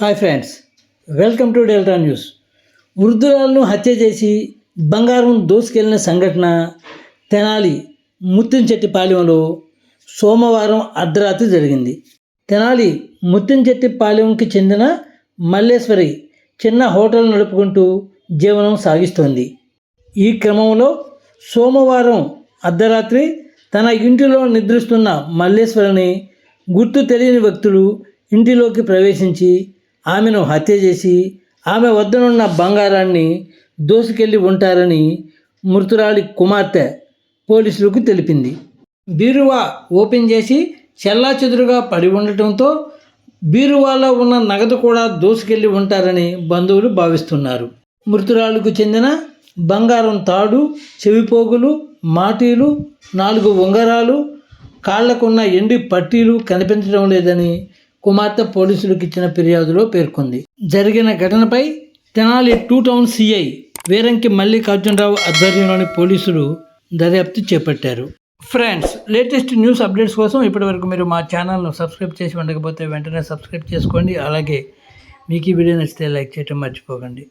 Hi friends welcome to Delta News. వృద్ధురాలను హత్య చేసి బంగారం దోసుకెళ్ళిన సంఘటన తెనాలి ముత్తంచెట్టిపాలెంలో సోమవారం అర్ధరాత్రి జరిగింది. తెనాలి ముత్తంచెట్టిపాలెంకి చెందిన మల్లేశ్వరి చిన్న హోటల్ నడుపుకుంటూ జీవనం సాగిస్తోంది. ఈ క్రమంలో సోమవారం అర్ధరాత్రి తన ఇంటిలో నిద్రిస్తున్న మల్లేశ్వరిని గుర్తు తెలియని వ్యక్తులు ఇంటిలోకి ప్రవేశించి ఆమెను హత్య చేసి ఆమె వద్దనున్న బంగారాన్ని దోసుకెళ్ళి ఉంటారని మృతురాలి కుమార్తె పోలీసులకు తెలిపింది. బీరువా ఓపెన్ చేసి చెల్లాచెదురుగా పడి ఉండటంతో బీరువాలో ఉన్న నగదు కూడా దోసుకెళ్ళి ఉంటారని బంధువులు భావిస్తున్నారు. మృతురాలకు చెందిన బంగారం తాడు చెవిపోగులు మాటీలు నాలుగు ఉంగరాలు కాళ్ళకున్న ఎండి పట్టీలు కనిపించడం లేదని కుమార్తె పోలీసులకు ఇచ్చిన ఫిర్యాదులో పేర్కొంది. జరిగిన ఘటనపై Tenali two town CI Veeranki Mallikarjunarao ఆధ్వర్యంలోని పోలీసులు దర్యాప్తు చేపట్టారు. ఫ్రెండ్స్ లేటెస్ట్ న్యూస్ అప్డేట్స్ కోసం ఇప్పటివరకు మీరు మా ఛానల్ను సబ్స్క్రైబ్ చేసి ఉండకపోతే వెంటనే సబ్స్క్రైబ్ చేసుకోండి. అలాగే మీకు ఈ వీడియో నచ్చితే లైక్ చేయటం మర్చిపోకండి.